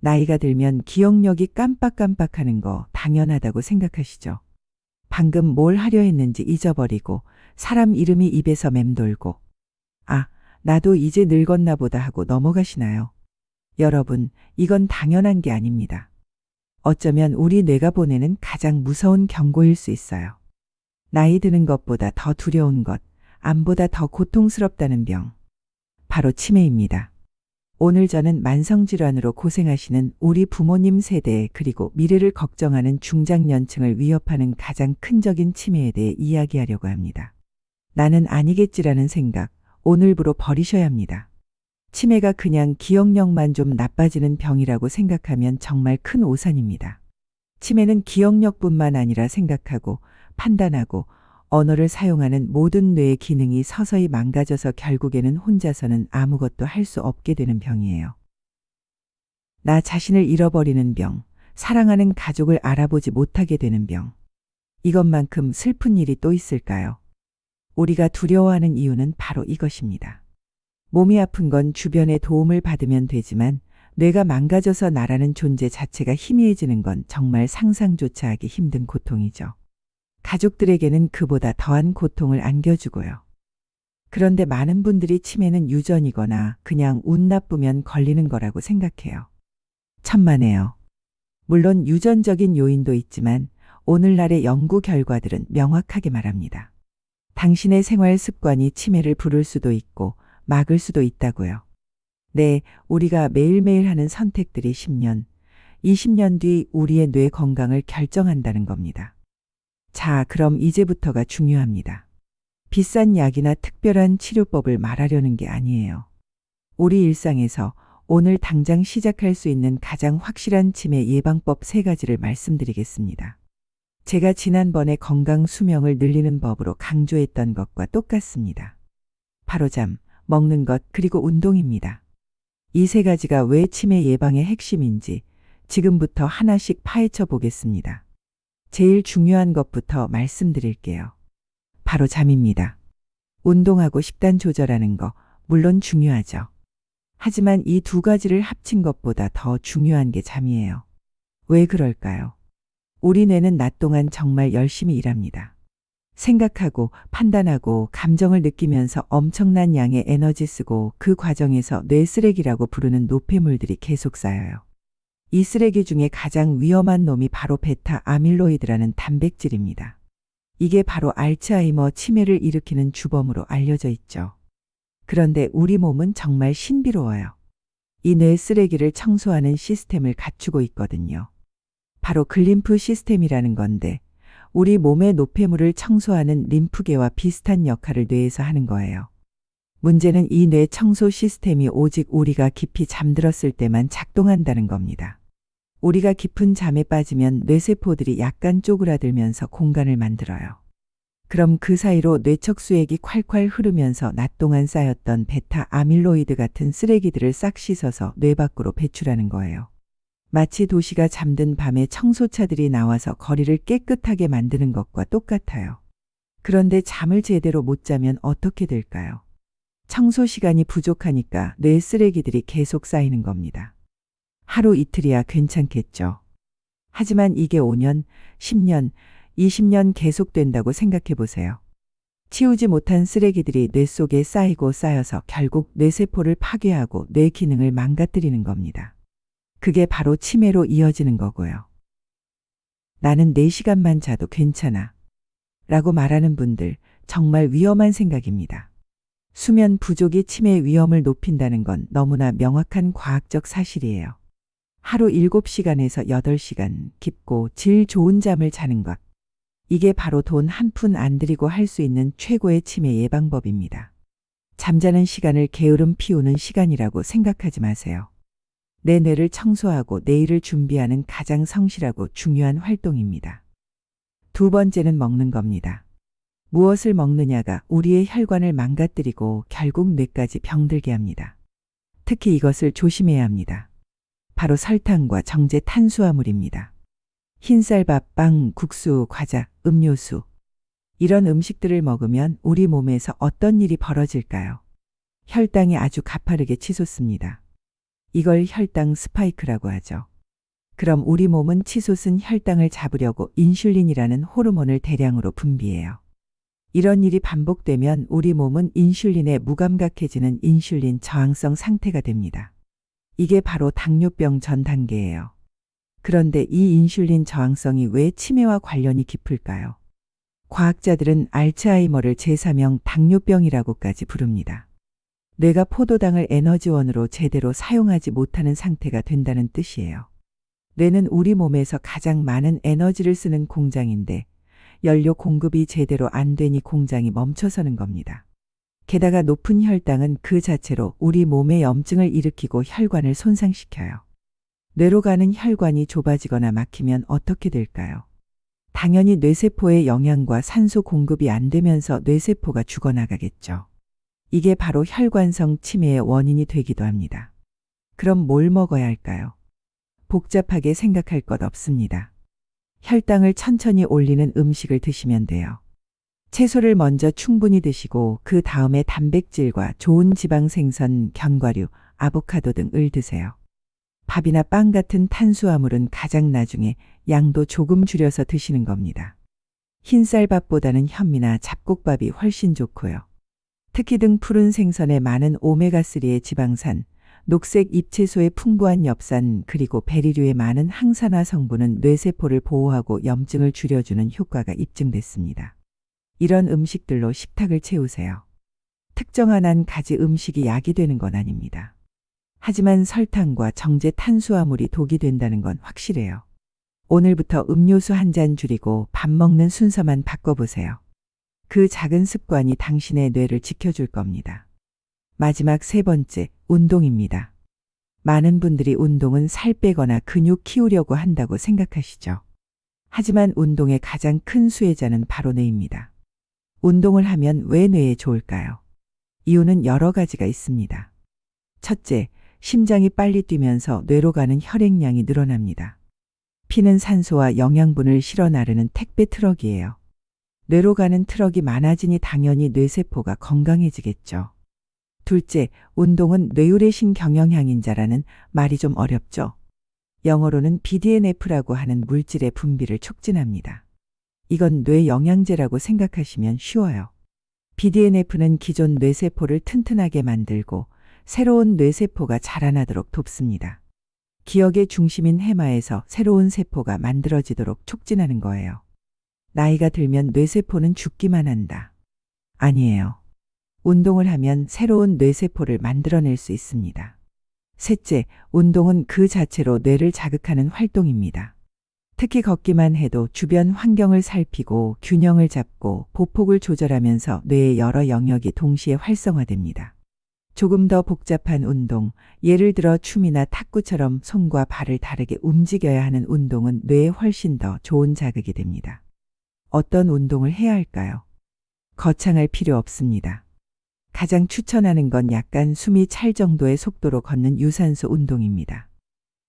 나이가 들면 기억력이 깜빡깜빡하는 거 당연하다고 생각하시죠. 방금 뭘 하려 했는지 잊어버리고 사람 이름이 입에서 맴돌고 아, 나도 이제 늙었나 보다 하고 넘어가시나요? 여러분, 이건 당연한 게 아닙니다. 어쩌면 우리 뇌가 보내는 가장 무서운 경고일 수 있어요. 나이 드는 것보다 더 두려운 것, 암보다 더 고통스럽다는 병. 바로 치매입니다. 오늘 저는 만성질환으로 고생하시는 우리 부모님 세대 그리고 미래를 걱정하는 중장년층을 위협하는 가장 큰 적인 치매에 대해 이야기하려고 합니다. 나는 아니겠지라는 생각, 오늘부로 버리셔야 합니다. 치매가 그냥 기억력만 좀 나빠지는 병이라고 생각하면 정말 큰 오산입니다. 치매는 기억력뿐만 아니라 생각하고 판단하고 언어를 사용하는 모든 뇌의 기능이 서서히 망가져서 결국에는 혼자서는 아무것도 할 수 없게 되는 병이에요. 나 자신을 잃어버리는 병, 사랑하는 가족을 알아보지 못하게 되는 병. 이것만큼 슬픈 일이 또 있을까요? 우리가 두려워하는 이유는 바로 이것입니다. 몸이 아픈 건 주변의 도움을 받으면 되지만 뇌가 망가져서 나라는 존재 자체가 희미해지는 건 정말 상상조차 하기 힘든 고통이죠. 가족들에게는 그보다 더한 고통을 안겨주고요. 그런데 많은 분들이 치매는 유전이거나 그냥 운 나쁘면 걸리는 거라고 생각해요. 천만에요. 물론 유전적인 요인도 있지만 오늘날의 연구 결과들은 명확하게 말합니다. 당신의 생활 습관이 치매를 부를 수도 있고 막을 수도 있다고요. 네, 우리가 매일매일 하는 선택들이 10년, 20년 뒤 우리의 뇌 건강을 결정한다는 겁니다. 자, 그럼 이제부터가 중요합니다. 비싼 약이나 특별한 치료법을 말하려는 게 아니에요. 우리 일상에서 오늘 당장 시작할 수 있는 가장 확실한 치매 예방법 세 가지를 말씀드리겠습니다. 제가 지난번에 건강 수명을 늘리는 법으로 강조했던 것과 똑같습니다. 바로 잠, 먹는 것, 그리고 운동입니다. 이 세 가지가 왜 치매 예방의 핵심인지 지금부터 하나씩 파헤쳐 보겠습니다. 제일 중요한 것부터 말씀드릴게요. 바로 잠입니다. 운동하고 식단 조절하는 거, 물론 중요하죠. 하지만 이 두 가지를 합친 것보다 더 중요한 게 잠이에요. 왜 그럴까요? 우리 뇌는 낮 동안 정말 열심히 일합니다. 생각하고 판단하고 감정을 느끼면서 엄청난 양의 에너지 쓰고 그 과정에서 뇌 쓰레기라고 부르는 노폐물들이 계속 쌓여요. 이 쓰레기 중에 가장 위험한 놈이 바로 베타 아밀로이드라는 단백질입니다. 이게 바로 알츠하이머 치매를 일으키는 주범으로 알려져 있죠. 그런데 우리 몸은 정말 신비로워요. 이 뇌 쓰레기를 청소하는 시스템을 갖추고 있거든요. 바로 글림프 시스템이라는 건데 우리 몸의 노폐물을 청소하는 림프계와 비슷한 역할을 뇌에서 하는 거예요. 문제는 이 뇌 청소 시스템이 오직 우리가 깊이 잠들었을 때만 작동한다는 겁니다. 우리가 깊은 잠에 빠지면 뇌세포들이 약간 쪼그라들면서 공간을 만들어요. 그럼 그 사이로 뇌척 수액이 콸콸 흐르면서 낮 동안 쌓였던 베타 아밀로이드 같은 쓰레기들을 싹 씻어서 뇌 밖으로 배출하는 거예요. 마치 도시가 잠든 밤에 청소차들이 나와서 거리를 깨끗하게 만드는 것과 똑같아요. 그런데 잠을 제대로 못 자면 어떻게 될까요? 청소 시간이 부족하니까 뇌 쓰레기들이 계속 쌓이는 겁니다. 하루 이틀이야 괜찮겠죠. 하지만 이게 5년, 10년, 20년 계속된다고 생각해 보세요. 치우지 못한 쓰레기들이 뇌 속에 쌓이고 쌓여서 결국 뇌세포를 파괴하고 뇌 기능을 망가뜨리는 겁니다. 그게 바로 치매로 이어지는 거고요. 나는 4시간만 자도 괜찮아. 라고 말하는 분들 정말 위험한 생각입니다. 수면 부족이 치매 위험을 높인다는 건 너무나 명확한 과학적 사실이에요. 하루 7시간에서 8시간 깊고 질 좋은 잠을 자는 것. 이게 바로 돈 한 푼 안 들이고 할 수 있는 최고의 치매 예방법입니다. 잠자는 시간을 게으름 피우는 시간이라고 생각하지 마세요. 내 뇌를 청소하고 내일을 준비하는 가장 성실하고 중요한 활동입니다. 두 번째는 먹는 겁니다. 무엇을 먹느냐가 우리의 혈관을 망가뜨리고 결국 뇌까지 병들게 합니다. 특히 이것을 조심해야 합니다. 바로 설탕과 정제 탄수화물입니다. 흰쌀밥, 빵, 국수, 과자, 음료수. 이런 음식들을 먹으면 우리 몸에서 어떤 일이 벌어질까요? 혈당이 아주 가파르게 치솟습니다. 이걸 혈당 스파이크라고 하죠. 그럼 우리 몸은 치솟은 혈당을 잡으려고 인슐린이라는 호르몬을 대량으로 분비해요. 이런 일이 반복되면 우리 몸은 인슐린에 무감각해지는 인슐린 저항성 상태가 됩니다. 이게 바로 당뇨병 전 단계예요. 그런데 이 인슐린 저항성이 왜 치매와 관련이 깊을까요? 과학자들은 알츠하이머를 제3형 당뇨병이라고까지 부릅니다. 뇌가 포도당을 에너지원으로 제대로 사용하지 못하는 상태가 된다는 뜻이에요. 뇌는 우리 몸에서 가장 많은 에너지를 쓰는 공장인데 연료 공급이 제대로 안 되니 공장이 멈춰서는 겁니다. 게다가 높은 혈당은 그 자체로 우리 몸에 염증을 일으키고 혈관을 손상시켜요. 뇌로 가는 혈관이 좁아지거나 막히면 어떻게 될까요? 당연히 뇌세포의 영양과 산소 공급이 안 되면서 뇌세포가 죽어나가겠죠. 이게 바로 혈관성 치매의 원인이 되기도 합니다. 그럼 뭘 먹어야 할까요? 복잡하게 생각할 것 없습니다. 혈당을 천천히 올리는 음식을 드시면 돼요. 채소를 먼저 충분히 드시고 그 다음에 단백질과 좋은 지방 생선, 견과류, 아보카도 등을 드세요. 밥이나 빵 같은 탄수화물은 가장 나중에 양도 조금 줄여서 드시는 겁니다. 흰쌀밥보다는 현미나 잡곡밥이 훨씬 좋고요. 특히 등 푸른 생선에 많은 오메가3의 지방산, 녹색 잎채소의 풍부한 엽산 그리고 베리류의 많은 항산화 성분은 뇌세포를 보호하고 염증을 줄여주는 효과가 입증됐습니다. 이런 음식들로 식탁을 채우세요. 특정한 한 가지 음식이 약이 되는 건 아닙니다. 하지만 설탕과 정제 탄수화물이 독이 된다는 건 확실해요. 오늘부터 음료수 한 잔 줄이고 밥 먹는 순서만 바꿔보세요. 그 작은 습관이 당신의 뇌를 지켜줄 겁니다. 마지막 세 번째, 운동입니다. 많은 분들이 운동은 살 빼거나 근육 키우려고 한다고 생각하시죠. 하지만 운동의 가장 큰 수혜자는 바로 뇌입니다. 운동을 하면 왜 뇌에 좋을까요? 이유는 여러 가지가 있습니다. 첫째, 심장이 빨리 뛰면서 뇌로 가는 혈액량이 늘어납니다. 피는 산소와 영양분을 실어 나르는 택배 트럭이에요. 뇌로 가는 트럭이 많아지니 당연히 뇌세포가 건강해지겠죠. 둘째, 운동은 뇌우레신 경영향인자라는 말이 좀 어렵죠. 영어로는 BDNF라고 하는 물질의 분비를 촉진합니다. 이건 뇌 영양제라고 생각하시면 쉬워요. BDNF는 기존 뇌세포를 튼튼하게 만들고 새로운 뇌세포가 자라나도록 돕습니다. 기억의 중심인 해마에서 새로운 세포가 만들어지도록 촉진하는 거예요. 나이가 들면 뇌세포는 죽기만 한다. 아니에요. 운동을 하면 새로운 뇌세포를 만들어낼 수 있습니다. 셋째, 운동은 그 자체로 뇌를 자극하는 활동입니다. 특히 걷기만 해도 주변 환경을 살피고 균형을 잡고 보폭을 조절하면서 뇌의 여러 영역이 동시에 활성화됩니다. 조금 더 복잡한 운동, 예를 들어 춤이나 탁구처럼 손과 발을 다르게 움직여야 하는 운동은 뇌에 훨씬 더 좋은 자극이 됩니다. 어떤 운동을 해야 할까요? 거창할 필요 없습니다. 가장 추천하는 건 약간 숨이 찰 정도의 속도로 걷는 유산소 운동입니다.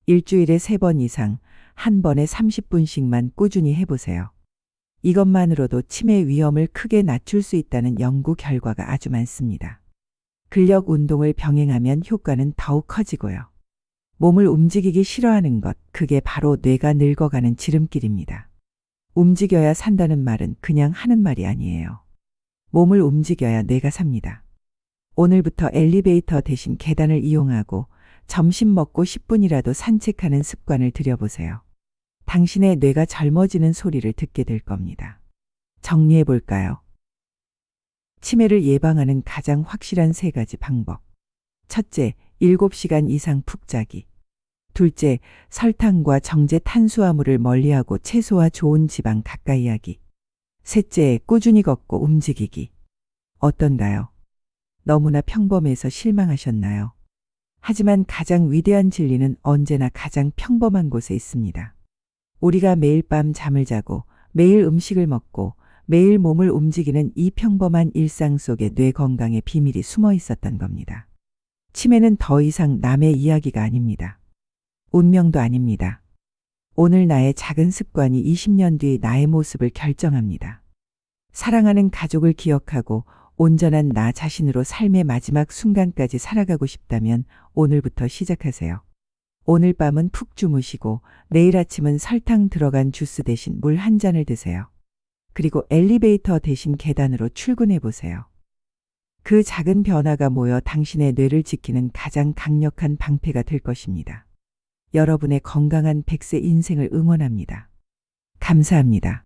일주일에 3번 이상, 한 번에 30분씩만 꾸준히 해보세요. 이것만으로도 치매 위험을 크게 낮출 수 있다는 연구 결과가 아주 많습니다. 근력 운동을 병행하면 효과는 더욱 커지고요. 몸을 움직이기 싫어하는 것, 그게 바로 뇌가 늙어가는 지름길입니다. 움직여야 산다는 말은 그냥 하는 말이 아니에요. 몸을 움직여야 뇌가 삽니다. 오늘부터 엘리베이터 대신 계단을 이용하고 점심 먹고 10분이라도 산책하는 습관을 들여보세요. 당신의 뇌가 젊어지는 소리를 듣게 될 겁니다. 정리해 볼까요? 치매를 예방하는 가장 확실한 세 가지 방법. 첫째, 7시간 이상 푹 자기. 둘째, 설탕과 정제 탄수화물을 멀리하고 채소와 좋은 지방 가까이 하기. 셋째, 꾸준히 걷고 움직이기. 어떤가요? 너무나 평범해서 실망하셨나요? 하지만 가장 위대한 진리는 언제나 가장 평범한 곳에 있습니다. 우리가 매일 밤 잠을 자고 매일 음식을 먹고 매일 몸을 움직이는 이 평범한 일상 속에 뇌 건강의 비밀이 숨어 있었던 겁니다. 치매는 더 이상 남의 이야기가 아닙니다. 운명도 아닙니다. 오늘 나의 작은 습관이 20년 뒤 나의 모습을 결정합니다. 사랑하는 가족을 기억하고 온전한 나 자신으로 삶의 마지막 순간까지 살아가고 싶다면 오늘부터 시작하세요. 오늘 밤은 푹 주무시고 내일 아침은 설탕 들어간 주스 대신 물 한 잔을 드세요. 그리고 엘리베이터 대신 계단으로 출근해 보세요. 그 작은 변화가 모여 당신의 뇌를 지키는 가장 강력한 방패가 될 것입니다. 여러분의 건강한 100세 인생을 응원합니다. 감사합니다.